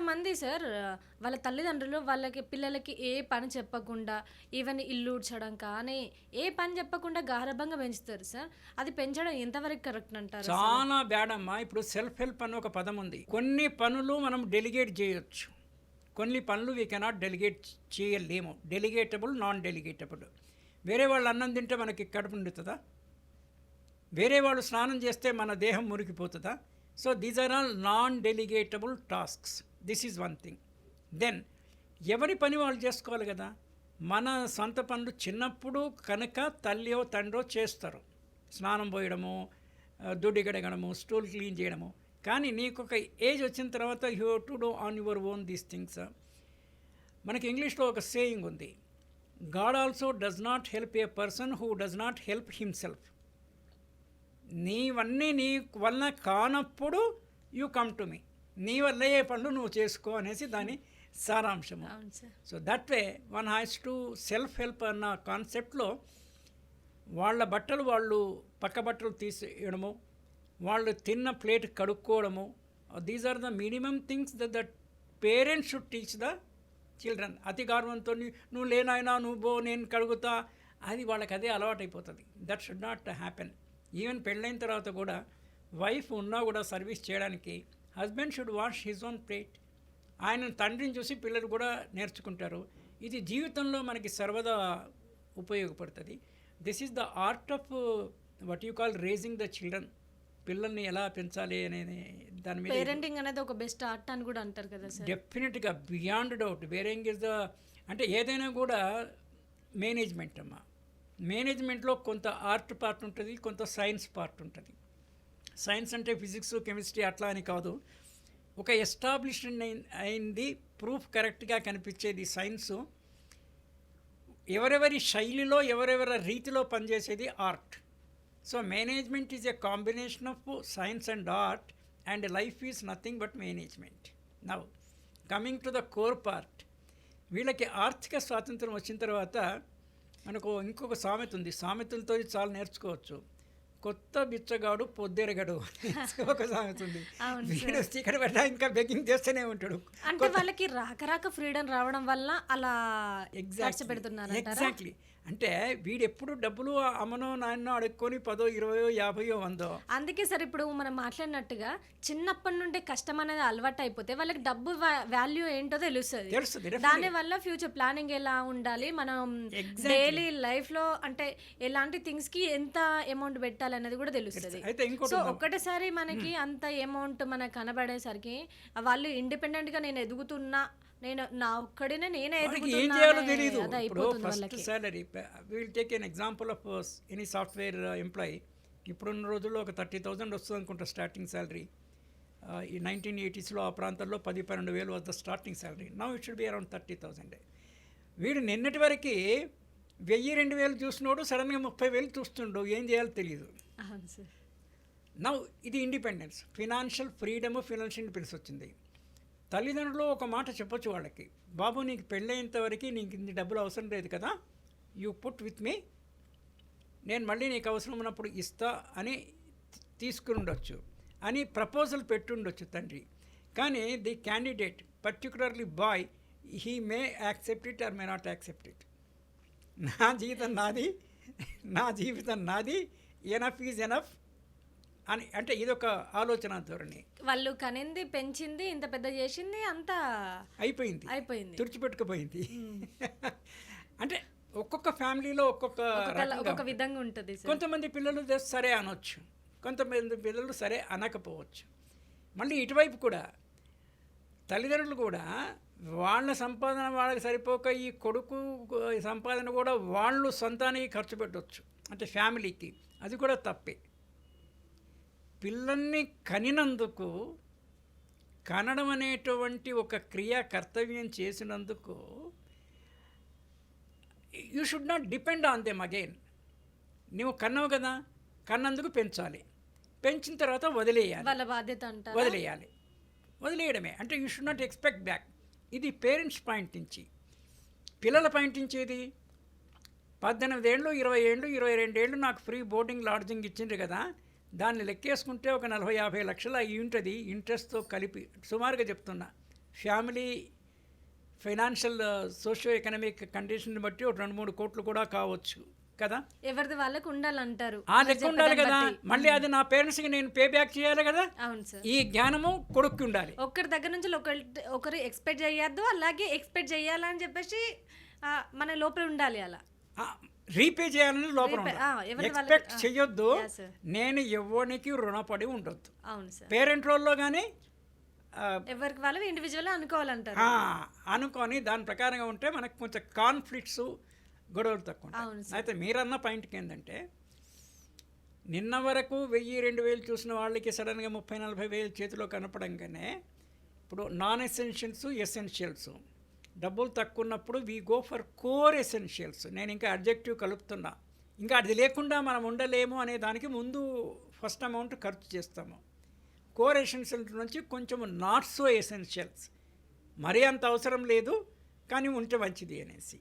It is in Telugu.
కొంతమంది సార్ వాళ్ళ తల్లిదండ్రులు వాళ్ళకి పిల్లలకి ఏ పని చెప్పకుండా ఈవెన్ ఇల్లు ఊడ్చడం కానీ ఏ పని చెప్పకుండా గారభంగా పెంచుతారు సార్? అది పెంచడం ఎంతవరకు కరెక్ట్ అంటారు చాలా బ్యాడ్ అమ్మా ఇప్పుడు సెల్ఫ్ హెల్ప్ అని ఒక పదం ఉంది. కొన్ని పనులు మనం డెలిగేట్ చేయొచ్చు. కొన్ని పనులు వీ కెనాట్ డెలిగేట్ చేయలేము. డెలిగేటబుల్ నాన్ డెలిగేటబుల్ వేరే వాళ్ళు అన్నం తింటే మనకి కడుపు నిండుతుందా? వేరే వాళ్ళు స్నానం చేస్తే మన దేహం మురికిపోతుందా? So these are all non delegatable tasks this is one thing. Then ఎవరి పని వాళ్ళు చేసుకోవాలి కదా? మన సొంత పనులు చిన్నప్పుడు కనుక తల్లియో తండ్రో చేస్తారు. స్నానం పోయడము దుడ్డి గడగడము స్టూల్ క్లీన్ చేయడము. కానీ నీకు ఒక ఏజ్ వచ్చిన తర్వాత you to do on your own these things. మనకి ఇంగ్లీష్లో ఒక సేయింగ్ ఉంది. God also does not help a person who does not help himself. నీవన్నీ నీ వలన కానప్పుడు యూ కమ్ టు మీ. నీ వల్ల ఏ పనులు నువ్వు చేసుకో అనేసి దాని సారాంశము. So that way one has to self help అన్న కాన్సెప్ట్లో వాళ్ళ బట్టలు వాళ్ళు పక్క బట్టలు తీసేయడము వాళ్ళు తిన్న plate కడుక్కోవడము these are the minimum things the that parents should teach the children అతి గౌరవంతో నువ్వు లేనాయనా నువ్వు బో నేను కడుగుతా అది వాళ్ళకి అదే అలవాటు అయిపోతుంది that should not happen even పెళ్ళైన తర్వాత కూడా వైఫ్ ఉన్నా కూడా సర్వీస్ చేయడానికి husband should wash his own plate. ఆయన తండ్రిని చూసి పిల్లలు కూడా నేర్చుకుంటారు. ఇది జీవితంలో మనకి సర్వదా ఉపయోగపడుతుంది. This is the art of what you call raising the children పిల్లల్ని ఎలా పెంచాలి అనేది దాని మీద పేరెంటింగ్ అనేది ఒక బెస్ట్ ఆర్ట్ అని కూడా అంటారు కదా సార్. డెఫినెట్గా బియాండ్ డౌట్ వేరేంగ్ ఇస్ ద అంటే ఏదైనా కూడా మేనేజ్మెంట్ అమ్మ. మేనేజ్మెంట్లో కొంత ఆర్ట్ పార్ట్ ఉంటుంది కొంత సైన్స్ పార్ట్ ఉంటుంది. సైన్స్ అంటే ఫిజిక్స్ కెమిస్ట్రీ అట్లా అని కాదు. ఒక ఎస్టాబ్లిష్డ్ అయింది ప్రూఫ్ కరెక్ట్గా కనిపించేది సైన్సు. ఎవరెవరి శైలిలో ఎవరెవరి రీతిలో పనిచేసేది art. So management is a combination of science and art and life is nothing but management. Now coming to the core part. వీళ్ళకి ఆర్థిక స్వాతంత్రం వచ్చిన తర్వాత మనకు ఇంకొక సామెత ఉంది. సామెతలతో చాలా నేర్చుకోవచ్చు. కొత్త బిచ్చగాడు పొద్దెరగడు ఒక సామెత ఉంది వీడు ఇక్కడ పడ్డా ఇంకా బెగ్గింగ్ చేస్తూనే ఉంటాడు. అంటే వాళ్ళకి రాక రాక ఫ్రీడమ్ రావడం వల్ల అలా పెడుతున్నారు ఎగ్జాక్ట్లీ అంటే వీడు ఎప్పుడు డబ్బులు అమ్మనో నాయనో అడుక్కొని పదో ఇరవయో యాభయో వందో? అందుకే సార్ ఇప్పుడు మనం మాట్లాడినట్టుగా చిన్నప్పటి నుండి కష్టం అనేది అలవాటు అయిపోతే వాళ్ళకి డబ్బు వాల్యూ ఏంటో తెలుస్తుంది. దాని వల్ల ఫ్యూచర్ ప్లానింగ్ ఎలా ఉండాలి? మనం డైలీ లైఫ్లో అంటే ఎలాంటి థింగ్స్కి ఎంత అమౌంట్ పెట్టాలి అనేది కూడా తెలుస్తుంది. అయితే ఇంకోటి సో ఒక్కటేసారి మనకి అంత అమౌంట్ మనకు కనబడేసరికి వాళ్ళు ఇండిపెండెంట్గా నేను ఎదుగుతున్నా నేను నా ఒక్కడినే నేనే ఏం చేయాలో తెలియదు ఇప్పుడు first salary will take an example of any software employee ఇప్పుడున్న రోజుల్లో ఒక థర్టీ థౌజండ్ వస్తుంది అనుకుంటా స్టార్టింగ్ శాలరీ ఈ నైన్టీన్ ఎయిటీస్లో ఆ ప్రాంతాల్లో పది పన్నెండు వేలు వద్ద starting salary now it should be around thirty thousand వీడు నిన్నటి వరకు వెయ్యి రెండు వేలు చూసినోడు సడన్గా ముప్పై వేలు చూస్తుండు. ఏం చేయాలో తెలియదు నవ్ ఇది independence financial freedom financial independence వచ్చింది. తల్లిదండ్రులు ఒక మాట చెప్పొచ్చు వాళ్ళకి. బాబు నీకు పెళ్ళైనంతవరకు నీకు ఇన్ని డబ్బులు అవసరం లేదు కదా. యూ పుట్ విత్ మీ నేను మళ్ళీ నీకు అవసరం ఉన్నప్పుడు ఇస్తా అని తీసుకుని ఉండొచ్చు. అని ప్రపోజల్ పెట్టుండొచ్చు తండ్రి. కానీ the candidate particularly boy he may accept it or may not accept it. నా జీవితం నాది నా జీవితం నాది. Enough is enough. అని అంటే ఇదొక ఆలోచన ధోరణి. వాళ్ళు కనింది పెంచింది ఇంత పెద్ద చేసింది అంతా అయిపోయింది. అయిపోయింది. తుడిచిపెట్టుకుపోయింది. అంటే ఒక్కొక్క ఫ్యామిలీలో ఒక్కొక్క ఒక్కొక్క విధంగా ఉంటుంది కొంతమంది పిల్లలు సరే అనొచ్చు. కొంతమంది పిల్లలు సరే అనకపోవచ్చు. మళ్ళీ ఇటువైపు కూడా తల్లిదండ్రులు కూడా వాళ్ళ సంపాదన వాళ్ళకి సరిపోక ఈ కొడుకు సంపాదన కూడా వాళ్ళు సొంతానికి ఖర్చు పెట్టవచ్చు అంటే ఫ్యామిలీకి. అది కూడా తప్పే. పిల్లల్ని కనినందుకు కనడం అనేటువంటి ఒక క్రియా కర్తవ్యం చేసినందుకు you should not depend on them again నువ్వు కన్నావు కదా కన్నందుకు పెంచాలి. పెంచిన తర్వాత వదిలేయాలి. వాళ్ళ బాధ్యత వదిలేయాలి. వదిలేయడమే. అంటే you should not expect back ఇది పేరెంట్స్ పాయింట్ నుంచి. పిల్లల పాయింట్ నుంచి ఏది పద్దెనిమిది ఏళ్ళు ఇరవై ఏళ్ళు ఇరవై రెండేళ్ళు నాకు ఫ్రీ బోర్డింగ్ లాడ్జింగ్ ఇచ్చిండ్రు కదా. దాన్ని లెక్కేసుకుంటే ఒక నలభై యాభై లక్షలు అయి ఉంటుంది ఇంట్రెస్ట్తో కలిపి. సుమారుగా చెప్తున్నా. Family financial socio economic condition బట్టి ఒక రెండు మూడు కోట్లు కూడా కావచ్చు కదా? ఎవరిది వాళ్ళకు ఉండాలంటారు. ఆ లెక్క ఉండాలి కదా. మళ్ళీ అది నా పేరెంట్స్కి నేను పే బ్యాక్ చేయాలి కదా? అవును సార్. ఈ జ్ఞానము కొడుక్కి ఉండాలి. ఒకరి దగ్గర నుంచి ఒకరి ఒకరు ఎక్స్పెక్ట్ చేయొద్దు అలాగే ఎక్స్పెక్ట్ చేయాలని చెప్పేసి మన లోపల ఉండాలి అలా. రీపే చేయాలని లోపల ఎక్స్పెక్ట్ sir. నేను ఎవరికి రుణపడి ఉండొద్దు. పేరెంట్ రోల్లో కానీ ఎవరికి వాళ్ళు ఇండివిజువల్ అనుకోవాలంటారు. అనుకొని దాని ప్రకారంగా ఉంటే మనకు కొంచెం కాన్ఫ్లిక్ట్స్ గొడవలు తక్కువ. అయితే మీరన్న పాయింట్కి ఏంటంటే నిన్న వరకు వెయ్యి రెండు వేలు చూసిన వాళ్ళకి సడన్గా ముప్పై నలభై వేలు చేతిలో కనపడంగానే ఇప్పుడు నాన్ ఎసెన్షియల్స్ ఎసెన్షియల్స్ డబ్బులు తక్కువ ఉన్నప్పుడు we go for core essentials నేను ఇంకా అడ్జెక్టివ్ కలుపుతున్నా. ఇంకా అది లేకుండా మనం ఉండలేము అనే దానికి ముందు ఫస్ట్ అమౌంట్ ఖర్చు చేస్తాము. కోర్ ఎసెన్షియల్స్ నుంచి కొంచెం నాట్ సో ఎసెన్షియల్స్ మరీ అంత అవసరం లేదు కానీ ఉంటే మంచిది అనేసి.